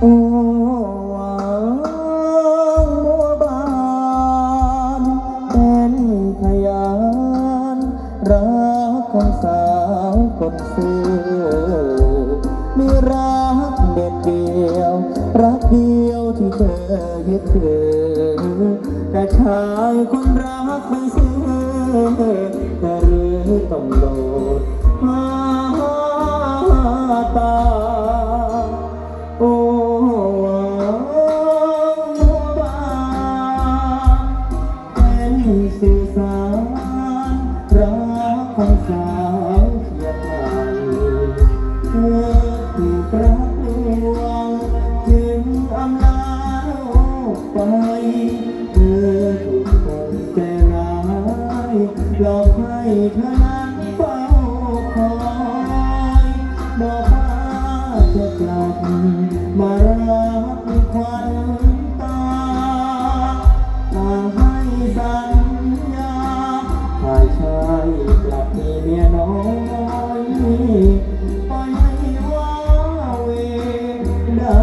โอ้วางบัวบานเป็นพยานรักของสาวคนซื่อมีรักเด็ดเดียว รักเดียวที่เธอยึดถือแต่ชายคนรักไม่ซื่อแต่หรือต้องโดด ของสาวเขียนใหม่เธอถูกรักลวงจึงอำลาโลกไป เธอถูกคนใจร้ายหลอกให้เธอ ชายกลับมีเมียน้อยปล่อยให้ว่าเวได้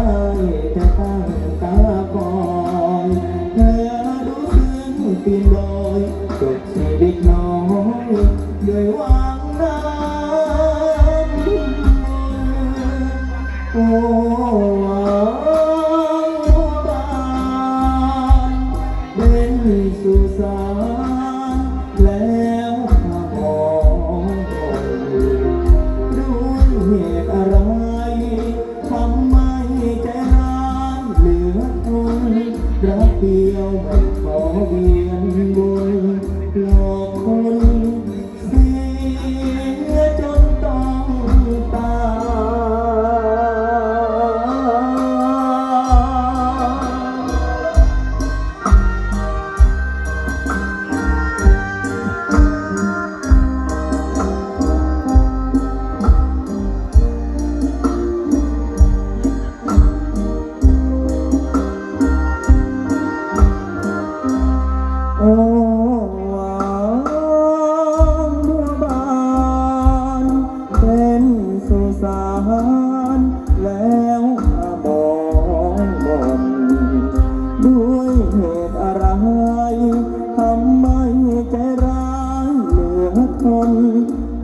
แต่ตั้งตาคอยเธอรู้ซึ้งปีนดอยจบชีวิตน้อยด้วยหวังน้ำโอ้วางบานเป็นสุสาน ยวไม่ขอเวียนวนหลอกคน ใจร้ายเหลือทน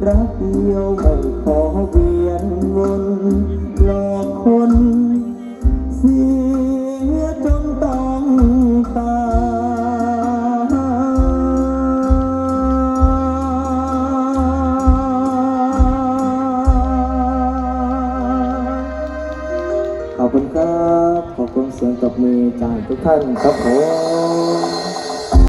รักเดียวไม่ขอเวียนวนหลอกคนเสียจนต้องตายขอบคุณครับ ขอบคุณเสียงตบมือจากทุกท่านครับผม